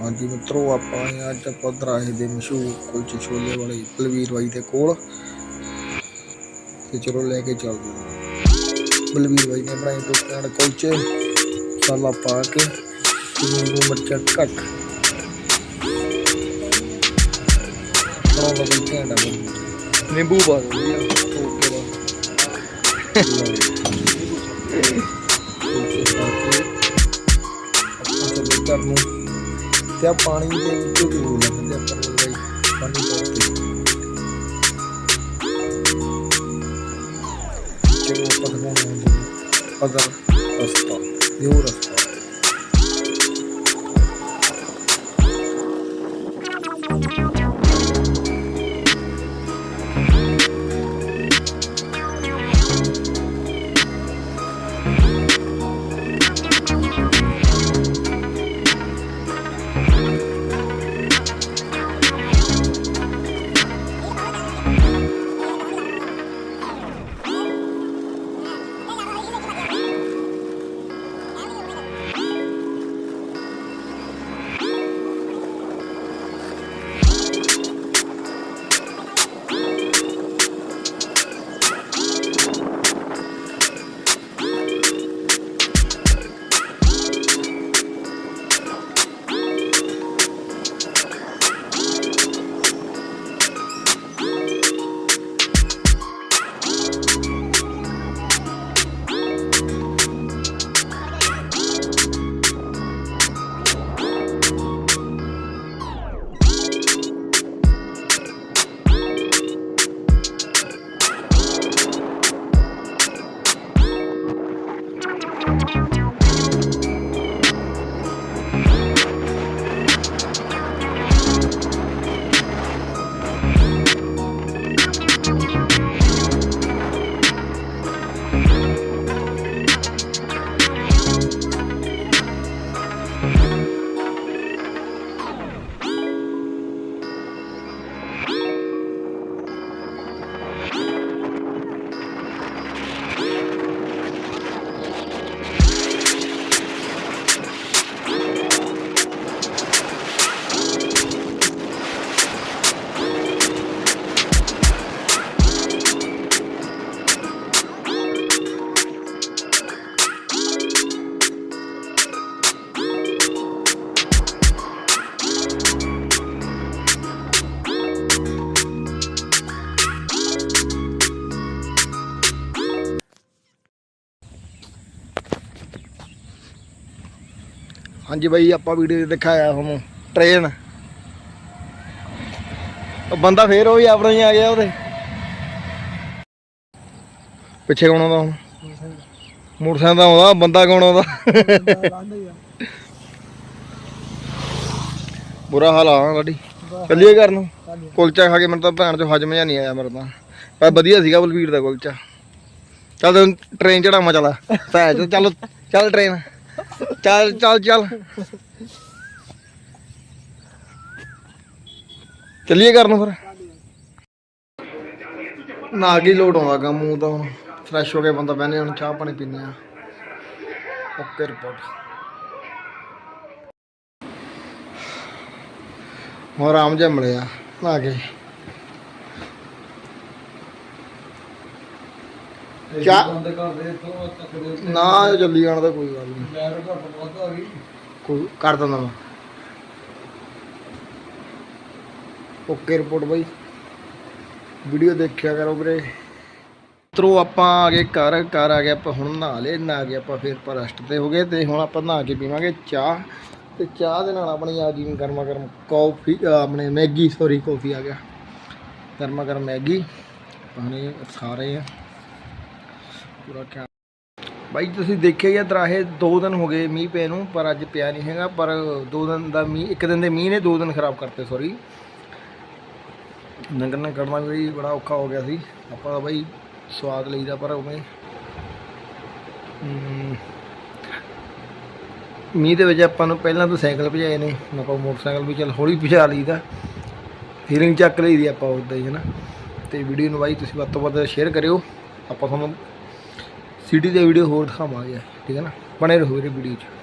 ਹਾਂਜੀ ਮਿੱਤਰੋ, ਆਪਾਂ ਅੱਜ ਆਪਾਂ ਦਰਾਹੇ ਦੇ ਮਸ਼ਹੂਰ ਕੁਲਚੇ ਛੋਲੇ ਵਾਲੇ ਬਲਵੀਰ ਬਾਈ ਦੇ ਕੋਲ। ਤੇ ਚਲੋ ਲੈ ਕੇ ਚੱਲਦੇ ਹਾਂ। ਬਲਵੀਰ ਬਾਈ ਨੇ ਬਣਾਏ ਦੋ ਘੈਂਟ ਕੁਲਚੇ, ਮਸਾਲਾ ਪਾ ਕੇ ਨਿੰਬੂ ਮਿਰਚਾਂ ਘੱਟ। ਬਣਾਉਂਦਾ ਬਈ ਘੈਂਟ ਬਈ। ਨਿੰਬੂ ਪਾ ਦਿੰਦੇ ਜੀ ਓਕੇ ਦਾ। ਕੁਲਚੇ ਪਾ ਕੇ ਆਪਾਂ ਚੱਲੇ ਘਰ ਨੂੰ। ਤੇ ਆ ਪਾਣੀ ਦੇ ਵਿੱਚ ਜ਼ਰੂਰ ਲੱਗਦੇ ਆਪਾਂ ਨੂੰ ਬਈ ਪਾਣੀ ਪਾ ਚਲੋ ਆਪਾਂ ਦਿਖਾਉਂਦੇ ਹਾਂ ਅਦਰ ਰਸਤਾ ਨਿਊ ਰਸਤਾ। ਹਾਂਜੀ ਬਾਈ, ਆਪਾਂ ਵੀਡੀਓ ਦਿਖਾਇਆ ਹੁਣ ਟ੍ਰੇਨ ਉਹ ਬੰਦਾ ਫੇਰ ਉਹ ਵੀ ਆਪਣਾ ਹੀ ਆ ਗਿਆ ਉਹਦੇ। ਪਿੱਛੇ ਕੌਣ ਆਉਂਦਾ ਹੁਣ? ਮੋਟਰਸਾਈਕਲ ਦਾ ਆਉਂਦਾ, ਬੰਦਾ ਕੌਣ ਆਉਂਦਾ? ਬੁਰਾ ਹਾਲ ਆ ਗੱਡੀ ਚੱਲੀਏ ਘਰ ਨੂੰ। ਕੁਲਚਾ ਖਾ ਕੇ ਮੈਨੂੰ ਤਾਂ ਭੈਣ ਚੋਂ ਹਜਮ ਜਿਹਾ ਨਹੀਂ ਆਇਆ ਮੇਰੇ ਤਾਂ। ਪਰ ਵਧੀਆ ਸੀਗਾ ਬਲਵੀਰ ਦਾ ਕੁਲਚਾ। ਚੱਲ ਟ੍ਰੇਨ ਚੜਾਵਾਂ ਚਲਾ। ਭੈਣ ਚੋਂ ਚੱਲ ਚੱਲ ਟ੍ਰੇਨ ਚੱਲ ਚੱਲ ਚੱਲ। ਚੱਲੀਏ ਕਰਨ ਫਿਰ। ਨਾ ਕੀ ਲੋਟ ਆਉਂਦਾ ਗਾ ਮੂੰਹ ਤਾਂ ਹੁਣ ਫਰੈਸ਼ ਹੋ ਕੇ ਬੰਦਾ ਬਹਿਨੇ ਹੁਣ ਚਾਹ ਪਾਣੀ ਪੀਨੇ ਆ। ਓਕੇ ਰਿਪੋਰਟ ਹੋਰ ਆਰਾਮ ਜਿਹਾ ਮਿਲਿਆ ਨਾ ਕੇ ਚਾਹ ਨਾ ਜਲਦੀ ਆਣ ਦਾ ਕੋਈ ਗੱਲ ਨਹੀਂ। ਕੋਈ ਕਰ ਦਿੰਦਾ ਮੈਂ। ਓਕੇ ਰਿਪੋਰਟ ਬਾਈ। ਵੀਡੀਓ ਦੇਖਿਆ ਕਰੋ ਵੀਰੇ। ਤਰੋ ਆਪਾਂ ਆ ਗਏ ਘਰ ਘਰ ਆ ਗਏ ਆਪਾਂ ਹੁਣ ਨਹਾ ਲਏ ਨਹਾ ਕੇ ਆਪਾਂ ਫਿਰ ਪਰ ਰੈਸਟ ਤੇ ਹੋ ਗਏ ਤੇ ਹੁਣ ਆਪਾਂ ਨਹਾ ਕੇ ਪੀਵਾਂਗੇ ਚਾਹ। ਤੇ ਚਾਹ ਦੇ ਨਾਲ ਆਪਣੀ ਆ ਗਈ ਗਰਮਾ ਗਰਮ ਕੌਫੀ ਆਪਣੇ ਮੈਗੀ ਸੌਰੀ ਕੌਫੀ ਆ ਗਿਆ। ਗਰਮਾ ਗਰਮ ਮੈਗੀ ਪਾਣੀ ਖਾ ਰਹੇ ਆ ਪੂਰਾ ਖਿਆਲ। ਬਾਈ ਤੁਸੀਂ ਦੇਖਿਆ ਹੀ ਆ ਦਰਾਹੇ ਦੋ ਦਿਨ ਹੋ ਗਏ ਮੀਂਹ ਪੈ ਨੂੰ, ਪਰ ਅੱਜ ਪਿਆ ਨਹੀਂ ਹੈਗਾ, ਪਰ ਦੋ ਦਿਨ ਦਾ ਮੀਂਹ, ਇੱਕ ਦਿਨ ਦੇ ਮੀਂਹ ਨੇ, ਦੋ ਦਿਨ ਖਰਾਬ ਕਰਤੇ ਸੌਰੀ ਨੰਗਰ ਨੇ ਕਰਨਾ ਵੀ ਬੜਾ ਔਖਾ ਹੋ ਗਿਆ ਸੀ। ਆਪਾਂ ਬਾਈ ਸਵਾਦ ਲਈਦਾ, ਪਰ ਉਵੇਂ। ਮੀਂਹ ਦੇ ਵਿੱਚ ਆਪਾਂ ਨੂੰ ਪਹਿਲਾਂ ਤਾਂ ਸਾਈਕਲ ਭਜਾਏ ਨੇ, ਹੁਣ ਆਪਾਂ ਮੋਟਰਸਾਈਕਲ ਵੀ ਚੱਲ ਹੌਲੀ ਭਜਾ ਲਈਦਾ। ਫੀਲਿੰਗ ਚੱਕ ਲਈਦੀ ਆਪਾਂ ਉਦਾਂ ਹੀ ਹੈ ਨਾ ਤੇ ਵੀਡੀਓ ਨੂੰ ਬਾਈ ਤੁਸੀਂ ਵੱਧ ਤੋਂ ਵੱਧ ਸ਼ੇਅਰ ਕਰਿਓ। ਆਪਾਂ ਤੁਹਾਨੂੰ ਸਿਟੀ ਦੇ ਵੀਡੀਓ ਹੋਰ ਦਿਖਾਵਾਂਗੇ ਠੀਕ ਹੈ ਨਾ? ਬਣੇ ਰਹੋ ਵੀਰੇ ਵੀਡੀਓ 'ਚ।